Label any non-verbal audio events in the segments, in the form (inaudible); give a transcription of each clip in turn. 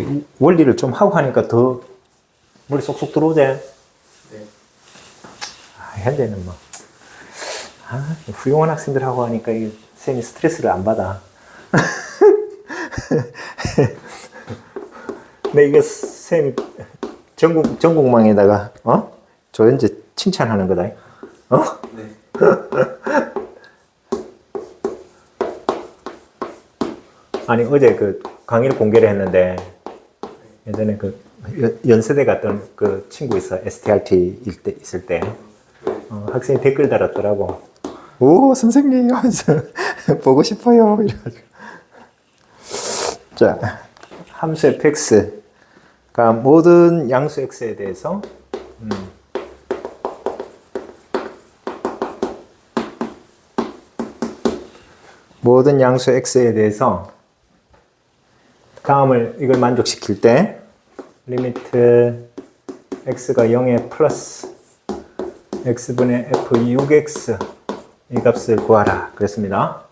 이 원리를 좀 하고 하니까 더 머리 쏙쏙 들어오지? 네. 아, 현재는 뭐, 아, 훌륭한 학생들하고 하니까 이 쌤이 스트레스를 안 받아. 근데 (laughs) 이거 쌤이 전국, 전국망에다가, 어? 조현재 칭찬하는 거다. 어? 네. 아니, 어제 그 강의를 공개를 했는데, 예전에 그 연- 연세대 갔던 그 친구 있어. STRT 일 때, 있을 때. 어, 학생이 댓글 달았더라고. 오, 선생님! (laughs) 보고 싶어요. 이래가지고. 자, 함수 fx가 모든 양수 x에 대해서 음, 모든 양수 x에 대해서 다음을 이걸 만족시킬 때 리미트 x가 0에 플러스 x분의 f 6x 이 값을 구하라 그랬습니다.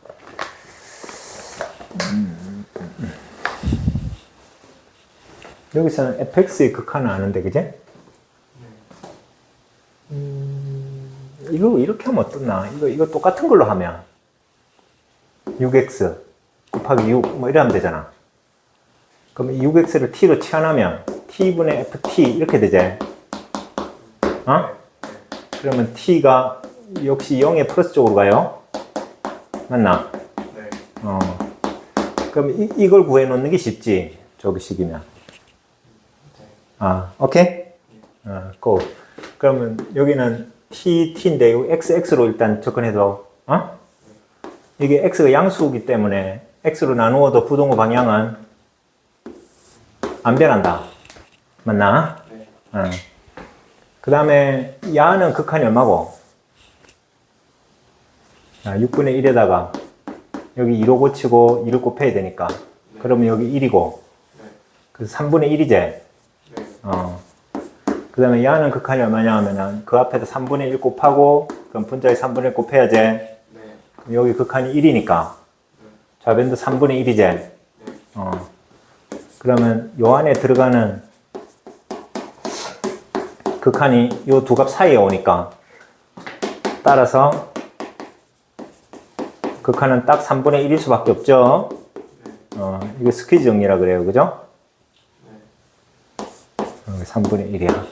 음, 여기서는 fx의 극한은 아는데 그제? 음, 이거 이렇게 하면 어떻나? 이거 이거 똑같은 걸로 하면 6x 곱하기 6 뭐 이러면 되잖아. 그럼 이 6x를 t로 치환하면 t분의 ft 이렇게 되지. 어? 그러면 t가 역시 0의 플러스 쪽으로 가요. 맞나? 네. 어. 그럼 이, 이걸 구해 놓는 게 쉽지. 저기 식이면. 아, 오케이? 어, 고. 그러면 여기는 t, t인데 요 x, x로 일단 접근해서, 어? 이게 x가 양수이기 때문에 x로 나누어도 부동호 방향은 안 변한다. 맞나? 네. 어. 그 다음에 야는 극한이 얼마고? 자, 6분의 1에다가 여기 2로 고치고 2를 곱해야 되니까 그러면 여기 1이고 네. 그래서 3분의 1이지 네. 어. 그 다음에 야는 극한이 얼마냐 하면은 그 앞에다 3분의 1 곱하고 그럼 분자에 3분의 1 곱해야지 네. 그럼 여기 극한이 1이니까 좌변도 3분의 1이지 어. 그러면 요 안에 들어가는 극한이 요 두 값 사이에 오니까 따라서 극한은 딱 3분의 1일 수밖에 없죠. 어, 이거 스퀴즈 정리라 그래요. 그죠? 어, 3분의 1이야.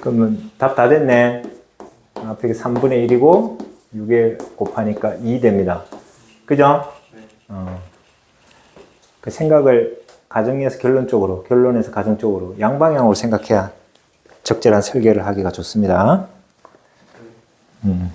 그러면 답 다 됐네. 앞에 3분의 1이고 6에 곱하니까 2 됩니다. 그죠? 어. 그 생각을 가정에서 결론 쪽으로, 결론에서 가정 쪽으로 양방향으로 생각해야 적절한 설계를 하기가 좋습니다. 음.